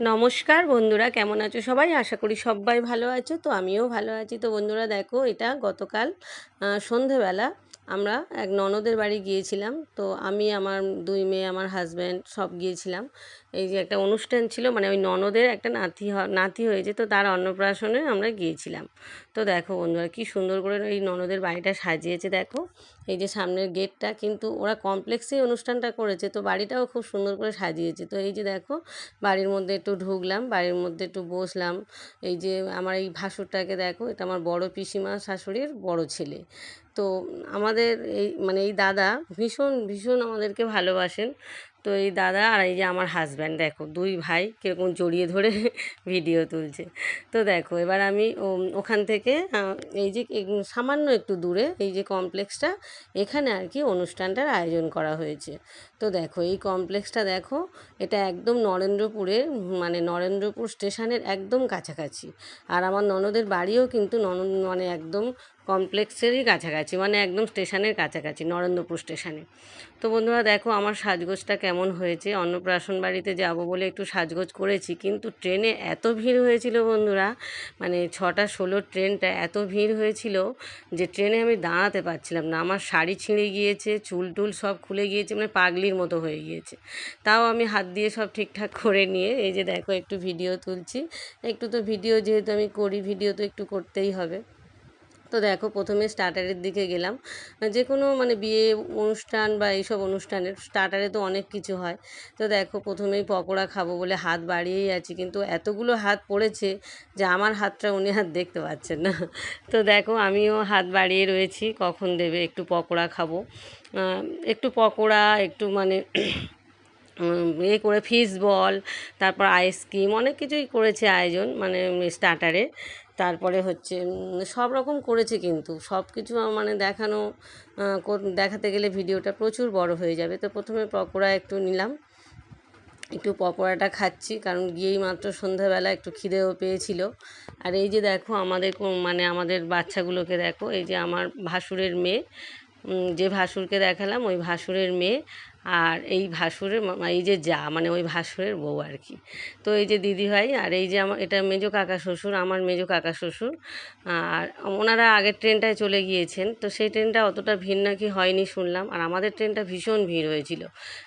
নমস্কার বন্ধুরা, কেমন আছো সবাই? আশা করি সবাই ভালো আছো, তো আমিও ভালো আছি। তো বন্ধুরা, দেখো, এটা গতকাল সন্ধেবেলা আমরা এক ননদের বাড়ি গিয়েছিলাম। তো আমি, আমার দুই মেয়ে, আমার হাজব্যান্ড সব গিয়েছিলাম। এই যে একটা অনুষ্ঠান ছিল মানে ওই ননদের একটা নাতি নাতি হয়েছে তো তার অন্নপ্রাশনে আমরা গিয়েছিলাম। তো দেখো বন্ধুরা, কি সুন্দর করে এই ননদের বাড়িটা সাজিয়েছে, দেখো। এই যে সামনের গেটটা, কিন্তু ওরা কমপ্লেক্সেই অনুষ্ঠানটা করেছে, তো বাড়িটাও খুব সুন্দর করে সাজিয়েছে। তো এই যে দেখো, বাড়ির মধ্যে একটু ঢুকলাম, বাড়ির মধ্যে একটু বসলাম। এই যে আমার এই ভাসুরটাকে দেখো, এটা আমার বড় পিসিমা শাশুড়ির বড় ছেলে। তো আমাদের এই মানে এই দাদা ভীষণ ভীষণ আমাদেরকে ভালোবাসেন। তো এই দাদা আর এই যে আমার হাজব্যান্ড দেখো দুই ভাই কীরকম জড়িয়ে ধরে ভিডিও তুলছে। তো দেখো, এবার আমি ওখান থেকে এই যে সামান্য একটু দূরে, এই যে কমপ্লেক্সটা এখানে আর কি অনুষ্ঠানটার আয়োজন করা হয়েছে। তো দেখো, এই কমপ্লেক্সটা দেখো, এটা একদম নরেন্দ্রপুরের মানে নরেন্দ্রপুর স্টেশনের একদম কাছাকাছি। আর আমার ননদের বাড়িও কিন্তু ননদ মানে একদম কমপ্লেক্সেরই কাছাকাছি মানে একদম স্টেশনের কাছাকাছি, নরেন্দ্রপুর স্টেশনে। তো বন্ধুরা, দেখো আমার সাজগোজটা কেমন হয়েছে। অন্নপ্রাশন বাড়িতে যাব বলে একটু সাজগোজ করেছি, কিন্তু ট্রেনে এত ভিড় হয়েছিল বন্ধুরা মানে ছটা ষোলোর ট্রেনটা এত ভিড় হয়েছিল যে ট্রেনে আমি দাঁড়াতে পারছিলাম না। আমার শাড়ি ছিঁড়ে গিয়েছে, চুল টুল সব খুলে গিয়েছে মানে পাগলির মতো হয়ে গিয়েছে। তাও আমি হাত দিয়ে সব ঠিকঠাক করে নিয়ে, এই যে দেখো একটু ভিডিও তুলছি। একটু তো ভিডিও যেহেতু আমি করি, ভিডিও তো একটু করতেই হবে। তো দেখো প্রথমে স্টার্টারের দিকে গেলাম। যে কোনো মানে বিয়ে অনুষ্ঠান বা এইসব অনুষ্ঠানের স্টার্টারে তো অনেক কিছু হয়। তো দেখো প্রথমেই পকোড়া খাব বলে হাত বাড়িয়েই আছি, কিন্তু এতগুলো হাত পড়েছে যে আমার হাতটা উনি হাত দেখতে পাচ্ছেন না। তো দেখো আমিও হাত বাড়িয়ে রয়েছি, কখন দেবে? একটু পকোড়া খাব। একটু পকোড়া, একটু মানে এ করে ফিশ বল তারপর আইসক্রিম অনেক কিছুই করেছে আয়োজন মানে স্টার্টারে তারপরে হচ্ছে সব রকম করেছে কিন্তু। সব কিছু মানে দেখানো দেখাতে গেলে ভিডিওটা প্রচুর বড় হয়ে যাবে। তো প্রথমে পকোড়া একটু নিলাম। একটু পকোড়াটা খাচ্ছি, কারণ গিয়েই মাত্র সন্ধ্যাবেলা একটু খিদেও পেয়েছিল। আর এই যে দেখো আমাদের মানে আমাদের বাচ্চাগুলোকে দেখো, এই যে আমার ভাসুরের মেয়ে যে ভাসুরকে দেখালাম, ওই ভাসুরের মেয়ে আর এই ভাসুরের এই যে যা মানে ওই ভাসুরের বউ আর কি। তো এই যে দিদি ভাই আর এই যে আমার, এটা মেজো কাকা শ্বশুর, আমার মেজো কাকা শ্বশুর, আর ওনারা আগের ট্রেনটায় চলে গিয়েছেন, তো সেই ট্রেনটা অতটা ভিড় নাকি হয়নি শুনলাম, আর আমাদের ট্রেনটা ভীষণ ভিড় হয়েছিল।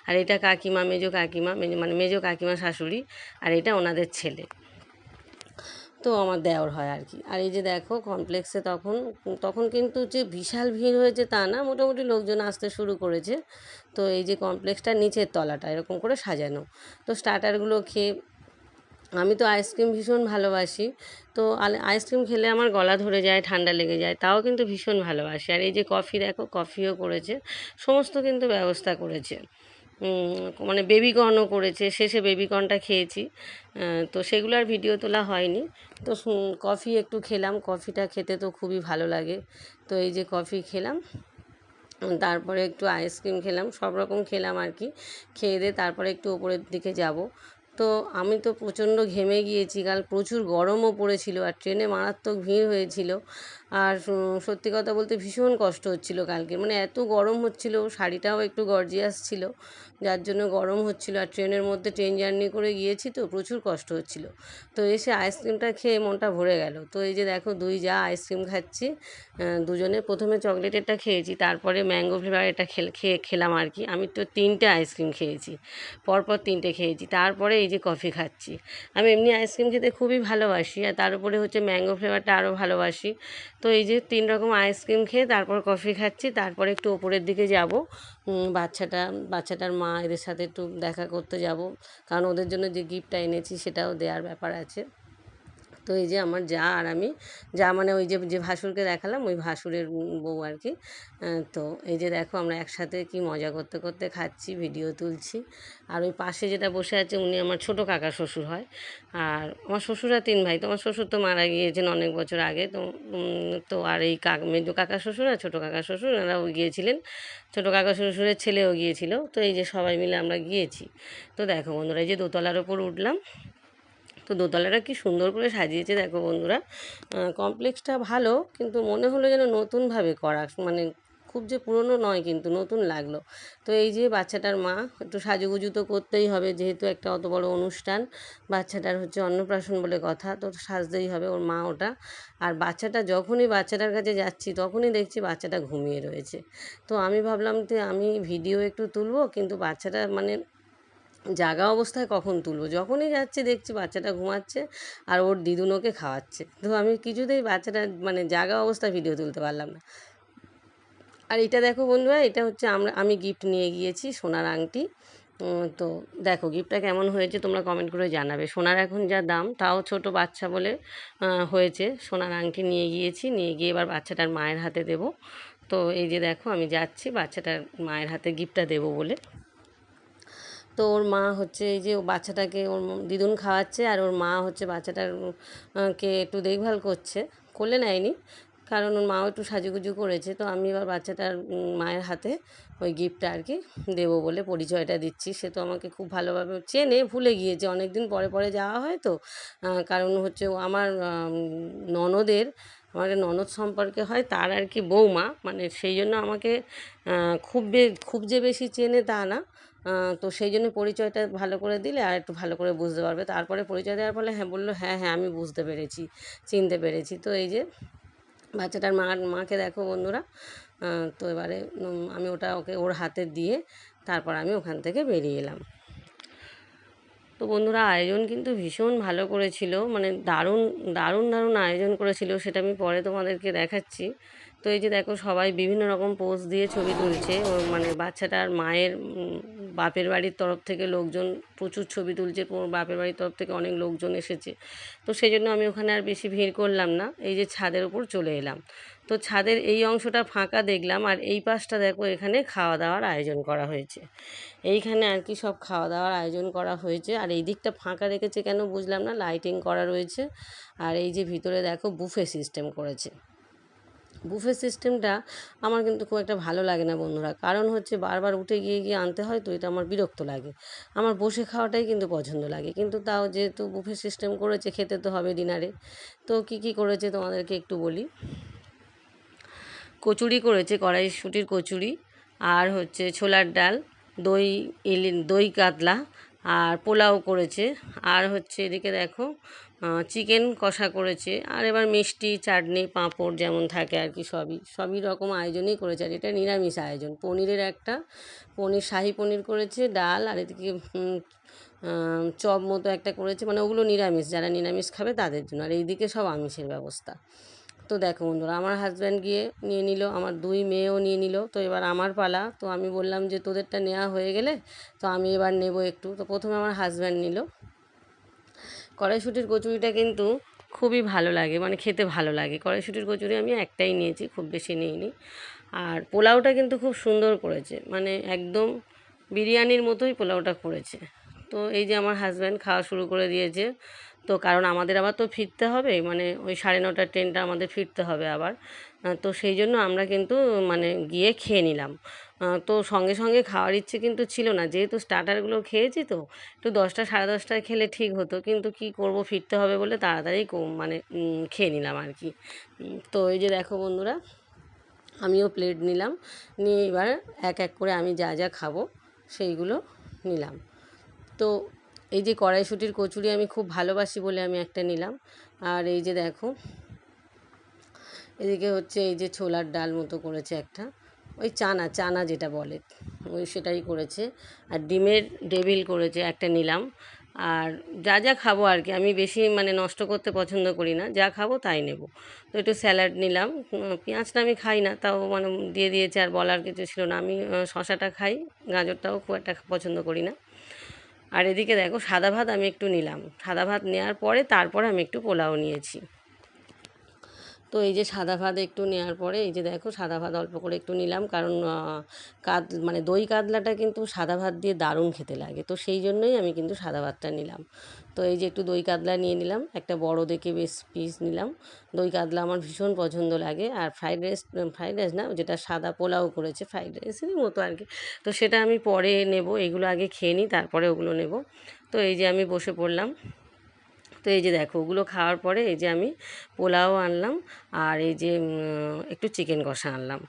আর এটা কাকিমা, মেজো কাকিমা মানে মেজো কাকিমা শাশুড়ি, আর এটা ওনাদের ছেলে। তো আমার দেওর হয় আর কি আর এই যে দেখো কমপ্লেক্সে তখন তখন কিন্তু যে বিশাল ভিড় হয়েছে তা না, মোটামুটি লোকজন আসতে শুরু করেছে। তো এই যে কমপ্লেক্সটার নিচের তলাটা এরকম করে সাজানো। তো স্টার্টারগুলো খেয়ে, আমি তো আইসক্রিম ভীষণ ভালোবাসি। তো আইসক্রিম খেলে আমার গলা ধরে যায়, ঠান্ডা লেগে যায়, তাও কিন্তু ভীষণ ভালোবাসি। আর এই যে কফি দেখো কফিও করেছে, সমস্ত কিন্তু ব্যবস্থা করেছে। মানে বেবিকর্নও করেছে, শেষে বেবিকর্নটা খেয়েছি। তো সেগুলো আর ভিডিও তোলা হয়নি। তো কফি একটু খেলাম। কফিটা খেতে তো খুবই ভালো লাগে। তো এই যে কফি খেলাম, তারপরে একটু আইসক্রিম খেলাম, সব রকম খেলাম আর কি। খেয়ে দিয়ে তারপরে একটু ওপরের দিকে যাব। তো আমি তো প্রচণ্ড ঘেমে গিয়েছি, কাল প্রচুর গরমও পড়েছিল আর ট্রেনে মারাত্মক ভিড় হয়েছিল। আর সত্যি কথা বলতে ভীষণ কষ্ট হচ্ছিল কালকে। মানে এত গরম হচ্ছিল, শাড়িটাও একটু গর্জিয়াস ছিল, যার জন্য গরম হচ্ছিল। আর ট্রেনের মধ্যে ট্রেন জার্নি করে গিয়েছি তো প্রচুর কষ্ট হচ্ছিল। তো এসে আইসক্রিমটা খেয়ে মনটা ভরে গেল। তো এই যে দেখো, দুই যা আইসক্রিম খাচ্ছি দুজনে। প্রথমে চকলেটেরটা খেয়েছি, তারপরে ম্যাঙ্গো ফ্লেভার এটা খেয়ে খেলাম আর কি। আমি তো তিনটে আইসক্রিম খেয়েছি, পরপর তিনটে খেয়েছি। তারপরে এই যে কফি খাচ্ছি। আমি এমনি আইসক্রিম খেতে খুবই ভালোবাসি, আর তার উপরে হচ্ছে ম্যাঙ্গো ফ্লেভারটা আরও ভালোবাসি। তো এই যে তিন রকম আইসক্রিম খেয়ে তারপর কফি খাচ্ছি, তারপরে একটু ওপরের দিকে যাব। বাচ্চাটা, বাচ্চাটার মা এদের সাথে একটু দেখা করতে যাব। কারণ ওদের জন্য যে গিফটটা এনেছি সেটাও দেওয়ার ব্যাপার আছে। তো এই যে আমার যা আর আমি যা মানে ওই যে যে ভাসুরকে দেখালাম, ওই ভাসুরের বউ আর কি। তো এই যে দেখো আমরা একসাথে কি মজা করতে করতে খাচ্ছি, ভিডিও তুলছি। আর ওই পাশে যেটা বসে আছে উনি আমার ছোটো কাকা শ্বশুর হয়। আর আমার শ্বশুরা তিন ভাই। তো আমার শ্বশুর তো মারা গিয়েছেন অনেক বছর আগে। তো তো আর এই কাক, মেজো কাকা শ্বশুর আর ছোটো কাকা শ্বশুর এরাও গিয়েছিলেন। ছোটো কাকা শ্বশুরের ছেলেও গিয়েছিল। তো এই যে সবাই মিলে আমরা গিয়েছি। তো দেখো বন্ধুরা, এই যে দোতলার ওপর উঠলাম। তো দোতলাটা কি সুন্দর করে সাজিয়েছে, দেখো বন্ধুরা। কমপ্লেক্সটা ভালো, কিন্তু মনে হলো যেন নতুনভাবে করা মানে খুব যে পুরনো নয়, কিন্তু নতুন লাগল। তো এই যে বাচ্চাটার মা, একটু সাজুগুজু তো করতেই হবে, যেহেতু একটা অত বড় অনুষ্ঠান। বাচ্চাটার হচ্ছে অন্নপ্রাশন বলে কথা, তো সাজতেই হবে ওর মা ওটা। আর বাচ্চাটা, যখনই বাচ্চাটার কাছে যাচ্ছি, তখনই দেখছি বাচ্চাটা ঘুমিয়ে রয়েছে। তো আমি ভাবলাম যে আমি ভিডিও একটু তুলবো, কিন্তু বাচ্চাটা মানে জাগা অবস্থায় কখন তুলবো? যখনই যাচ্ছে দেখছি বাচ্চাটা ঘুমাচ্ছে আর ওর দিদুন ওকে খাওয়াচ্ছে। তো আমি কিছুতেই বাচ্চাটা মানে জাগা অবস্থায় ভিডিও তুলতে পারলাম না। আর এটা দেখো বন্ধুরা, এটা হচ্ছে আমরা, আমি গিফট নিয়ে গিয়েছি সোনার আংটি। তো দেখো গিফটটা কেমন হয়েছে তোমরা কমেন্ট করে জানাবে। সোনার এখন যা দাম, তাও ছোট বাচ্চা বলে হয়েছে। সোনার আংটি নিয়ে গিয়েছি, নিয়ে গিয়ে এবার বাচ্চাটার মায়ের হাতে দেব। তো এই যে দেখো আমি যাচ্ছি, বাচ্চাটার মায়ের হাতে গিফটটা দেবো বলে। তো ওর মা হচ্ছে এই যে ও বাচ্চাটাকে ওর দিদুন খাওয়াচ্ছে আর ওর মা হচ্ছে বাচ্চাটার কে একটু দেখভাল করছে। কোলে নেয়নি, কারণ ওর মাও একটু সাজুগুজু করেছে। তো আমি এবার বাচ্চাটার মায়ের হাতে ওই গিফটটা আর কি দেবো বলে পরিচয়টা দিচ্ছি। সে তো আমাকে খুব ভালোভাবে চেনে, ভুলে গিয়েছে। অনেক দিন পরে পরে যাওয়া হয় তো কারণ হচ্ছে আমার ননদের আমার ননদ সম্পর্কে হয়, তার আর কি বৌমা মানে সেই জন্য আমাকে খুব খুব যে বেশি চেনে তা না। তো সেই জন্য পরিচয়টা ভালো করে দিলে আর একটু ভালো করে বুঝতে পারবে। তারপরে পরিচয় দেওয়ার ফলে হ্যাঁ বলল হ্যাঁ হ্যাঁ আমি বুঝতে পেরেছি, চিনতে পেরেছি। তো এই যে বাচ্চাটার মা, মাকে দেখো বন্ধুরা তো এবারে আমি ওটা ওকে ওর হাতে দিয়ে তারপর আমি ওখান থেকে বেরিয়ে এলাম। তো বন্ধুরা আয়োজন কিন্তু ভীষণ ভালো করেছিল মানে দারুণ দারুণ দারুণ আয়োজন করেছিল সেটা আমি পরে তোমাদেরকে দেখাচ্ছি। তো এই যে দেখো সবাই বিভিন্ন রকম পোজ দিয়ে ছবি তুলছে মানে বাচ্চাটার মায়ের বাপের বাড়ির তরফ থেকে লোকজন প্রচুর ছবি তুলছে বাপের বাড়ির তরফ থেকে অনেক লোকজন এসেছে। তো সেই জন্য আমি ওখানে আর বেশি ভিড় করলাম না, এই যে ছাদের উপর চলে এলাম। তো ছাদের এই অংশটা ফাঁকা দেখলাম আর এই পাশটা দেখো এখানে খাওয়া দাওয়ার আয়োজন করা হয়েছে। এইখানে আর কি সব খাওয়া দাওয়ার আয়োজন করা হয়েছে আর এই দিকটা ফাঁকা রেখেছে কেন বুঝলাম না লাইটিং করা রয়েছে আর এই যে ভিতরে দেখো বুফে সিস্টেম করেছে। বুফে সিস্টেমটা আমার কিন্তু খুব একটা ভালো লাগে না বন্ধুরা, কারণ হচ্ছে বারবার উঠে গিয়ে গিয়ে আনতে হয় তো এটা আমার বিরক্ত লাগে। আমার বসে খাওয়াটাই কিন্তু পছন্দ লাগে, কিন্তু তাও যেহেতু বুফে সিস্টেম করেছে, খেতে তো হবে ডিনারে তো কি কি করেছে তোমাদেরকে একটু বলি। কচুরি করেছে, কড়াইশুটির কচুরি, আর হচ্ছে ছোলার ডাল, দই ইলি দই কাতলা, আর পোলাও করেছে, আর হচ্ছে এদিকে দেখো চিকেন কষা করেছে, আর এবার মিষ্টি, চাটনি, পাঁপড় যেমন থাকে আর কি সবই সবই রকম আয়োজনই করেছে, আর এটা নিরামিষ আয়োজন, পনিরের একটা, পনির, শাহি পনির করেছে, ডাল, আর এদিকে চপ মতো একটা করেছে মানে ওগুলো নিরামিষ, যারা নিরামিষ খাবে তাদের জন্য, আর এইদিকে সব আমিষের ব্যবস্থা। তো দেখো বন্ধুরা, আমার হাজব্যান্ড গিয়ে নিয়ে নিল, আমার দুই মেয়েও নিয়ে নিল। তো এবার আমার পালা, তো আমি বললাম যে তোদেরটা নেওয়া হয়ে গেলে, তো আমি এবার নেব একটু। তো প্রথমে আমার হাজব্যান্ড নিল। কড়াইশুটির কচুরিটা কিন্তু খুবই ভালো লাগে মানে খেতে ভালো লাগে। কড়াইশুটির কচুরি আমি একটাই নিয়েছি, খুব বেশি নিইনি। আর পোলাওটা কিন্তু খুব সুন্দর করেছে মানে একদম বিরিয়ানির মতোই পোলাওটা করেছে। তো এই যে আমার হাজব্যান্ড খাওয়া শুরু করে দিয়েছে তো কারণ আমাদের আবার তো ফিরতে হবে মানে ওই সাড়ে নটার ট্রেনটা আমাদের ফিরতে হবে আবার। তো সেই জন্য আমরা কিন্তু মানে গিয়ে খেয়ে নিলাম। তো সঙ্গে সঙ্গে খাওয়ার ইচ্ছে কিন্তু ছিল না। যেহেতু স্টার্টারগুলো খেয়েছি তো একটু দশটা, সাড়ে দশটায় খেলে ঠিক হতো। কিন্তু কি করব, ফিরতে হবে বলে তাড়াতাড়ি মানে খেয়ে নিলাম আর কি। তো এই যে দেখো বন্ধুরা, আমিও প্লেট নিলাম। নিয়ে এবার এক এক করে আমি যা যা খাব, সেইগুলো নিলাম। তো এই যে কড়াইশুটির কচুরি আমি খুব ভালোবাসি বলে আমি একটা নিলাম। আর এই যে দেখো, এদিকে হচ্ছে এই যে ছোলার ডাল মতো করেছে একটা। ওই চানা চানা যেটা বলে, ওই সেটাই করেছে। আর ডিমের ডেভিল করেছে একটা নিলাম। আর যা যা খাব আর কি, আমি বেশি মানে নষ্ট করতে পছন্দ করি না, যা খাব তাই নেব। তো একটু স্যালাড নিলাম। পেঁয়াজটা আমি খাই না, তাও মানে দিয়ে দিয়েছে আর বলার কিছু ছিল না। আমি শশাটা খাই, গাজরটাও খুব একটা পছন্দ করি না। আর এদিকে দেখো সাদা ভাত আমি একটু নিলাম। সাদা ভাত নেওয়ার পরে তারপর আমি একটু পোলাও নিয়েছি। তো এই যে সাদা ভাত একটু নেওয়ার পরে, এই যে দেখো সাদা ভাত অল্প করে একটু নিলাম, কারণ কাত মানে দই কাতলাটা কিন্তু সাদা ভাত দিয়ে দারুণ খেতে লাগে। তো সেই জন্যই আমি কিন্তু সাদা ভাতটা নিলাম। তো এই যে একটু দই কাতলা নিয়ে নিলাম, একটা বড় দেখে বেশ পিস নিলাম। দই কাতলা আমার ভীষণ পছন্দ লাগে, আর ফ্রাইড রাইস ফ্রাইড রাইস না, যেটা সাদা পোলাও করেছে, ফ্রাইড রাইসেরই মতো আর কি। তো সেটা আমি পরে নেব, এগুলো আগে খেয়ে নিই, তারপরে ওগুলো নেব। তো এই যে আমি বসে পড়লাম। তো এই যে দেখো, ওগুলো খাওয়ার পরে এই যে আমি পোলাও আনলাম আর এই যে একটু চিকেন কষা আনলাম।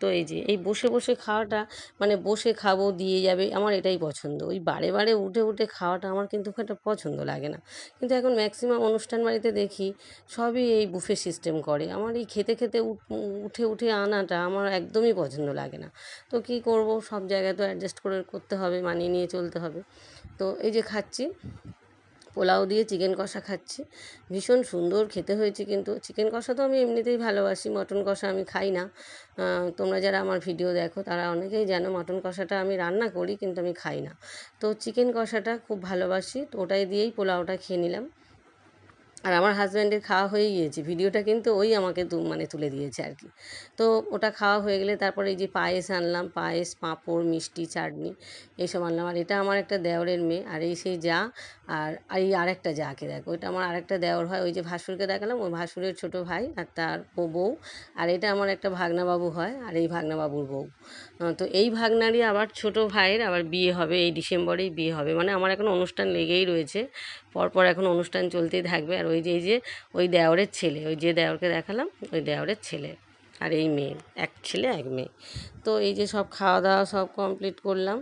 তো এই যে, এই বসে বসে খাওয়াটা মানে বসে খাব, দিয়ে যাবে, আমার এটাই পছন্দ। ওই বারে বারে উঠে উঠে খাওয়াটা আমার কিন্তু একটা পছন্দ লাগে না। কিন্তু এখন ম্যাক্সিমাম অনুষ্ঠান বাড়িতে দেখি, সবই এই বুফে সিস্টেম করে। আমার এই খেতে খেতে উঠে উঠে আনাটা আমার একদমই পছন্দ লাগে না। তো কী করব, সব জায়গায় তো অ্যাডজাস্ট করে করতে হবে, মানিয়ে নিয়ে চলতে হবে। তো এই যে খাচ্ছি। পোলাও দিয়ে চিকেন কষা খাচ্ছি। ভীষণ সুন্দর খেতে হয়েছে কিন্তু। চিকেন কষা তো আমি এমনিতেই ভালোবাসি, মটন কষা আমি খাই না। তোমরা যারা আমার ভিডিও দেখো তারা অনেকেই জানো মটন কষাটা আমি রান্না করি কিন্তু আমি খাই না। তো চিকেন কষাটা খুব ভালোবাসি, তো ওটাই দিয়েই পোলাওটা খেয়ে নিলাম। আর আমার হাজব্যান্ডের খাওয়া হয়ে গিয়েছে। ভিডিওটা কিন্তু ওই আমাকে মানে তুলে দিয়েছে আর কি তো ওটা খাওয়া হয়ে গেলে তারপরে এই যে পায়েস আনলাম, পায়েস, পাঁপড়, মিষ্টি, চাটনি এইসব আনলাম। আর এটা আমার একটা দেওরের মেয়ে। আর এই সেই যা, আর এই আরেকটা যাকে দেখো, এটা আমার আরেকটা দেওর হয়। ওই যে ভাসুরকে দেখালাম, ওই ভাসুরের ছোট ভাই আর তার বউ। আর এটা আমার একটা ভাগনাবাবু হয়, আর এই ভাগনাবাবুর বউ। তো এই ভাগনারই আবার ছোট ভাইয়ের আবার বিয়ে হবে, এই ডিসেম্বরেই বিয়ে হবে। মানে আমার এখন অনুষ্ঠান লেগেই রয়েছে। পরপর এখন অনুষ্ঠান চলতেই থাকবে। আর ওই যে, এই যে, ওই দেওরের ছেলে, ওই যে দেওরকে দেখালাম, ওই দেওরের ছেলে আর এই মেয়ে, এক ছেলে, এক মেয়ে। তো এই যে সব খাওয়া দাওয়া সব কমপ্লিট করলাম,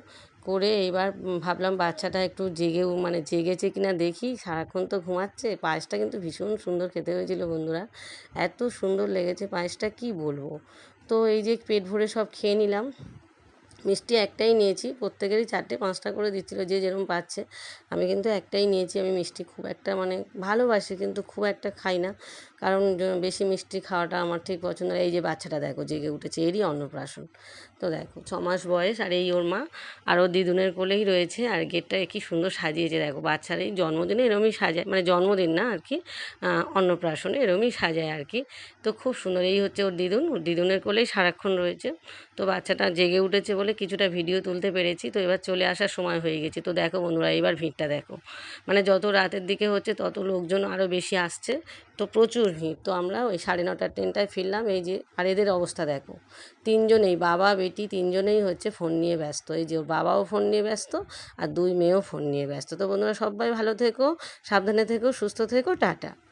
করে এইবার ভাবলাম বাচ্চাটা একটু জেগে মানে জেগেছে কিনা দেখি, সারাক্ষণ তো ঘুমাচ্ছে। পায়েসটা কিন্তু ভীষণ সুন্দর খেতে হয়েছিল বন্ধুরা। এত সুন্দর লেগেছে পায়েসটা, কি বলব? তো এই যে পেট ভরে সব খেয়ে নিলাম। মিষ্টি একটাই নিয়েছি, প্রত্যেকেরই চারটে পাঁচটা করে দিচ্ছিল, যে যেরকম পাচ্ছে। আমি কিন্তু একটাই নিয়েছি, আমি মিষ্টি খুব একটা মানে ভালোবাসি কিন্তু খুব একটা খাই না। কারণ বেশি মিষ্টি খাওয়াটা আমার ঠিক পছন্দ এই যে বাচ্চাটা দেখো, জেগে উঠেছে, এরই অন্নপ্রাশন। তো দেখো, ছ মাস বয়স আর এই ওর মা আর ওর দিদুনের কোলেই রয়েছে। আর গেটটা কি সুন্দর সাজিয়েছে দেখো, বাচ্চার এই জন্মদিনে এরমই সাজায় মানে জন্মদিন না আর কি অন্নপ্রাশনে এরমই সাজায় আর কি। তো খুব সুন্দর, এই হচ্ছে ওর দিদুন, ওর দিদুনের কোলেই সারাক্ষণ রয়েছে। তো বাচ্চাটা জেগে উঠেছে বলে কিছুটা ভিডিও তুলতে পেরেছি। তো এবার চলে আসার সময় হয়ে গেছে। তো দেখো বন্ধুরা, এবার ভিড়টা দেখো। মানে যত রাতের দিকে হচ্ছে তত লোকজন আরও বেশি আসছে। তো প্রচুর ভিড়। তো আমরা ওই সাড়ে নটার ট্রেনটায় ফিরলাম। এই যে, আর এদের অবস্থা দেখো। তিনজনেই, বাবা, বেটি, তিনজনেই হচ্ছে ফোন নিয়ে ব্যস্ত। এই যে বাবাও ফোন নিয়ে ব্যস্ত আর দুই মেয়েও ফোন নিয়ে ব্যস্ত। তো বন্ধুরা, সবাই ভালো থেকো, সাবধানে থেকো, সুস্থ থেকো, টাটা।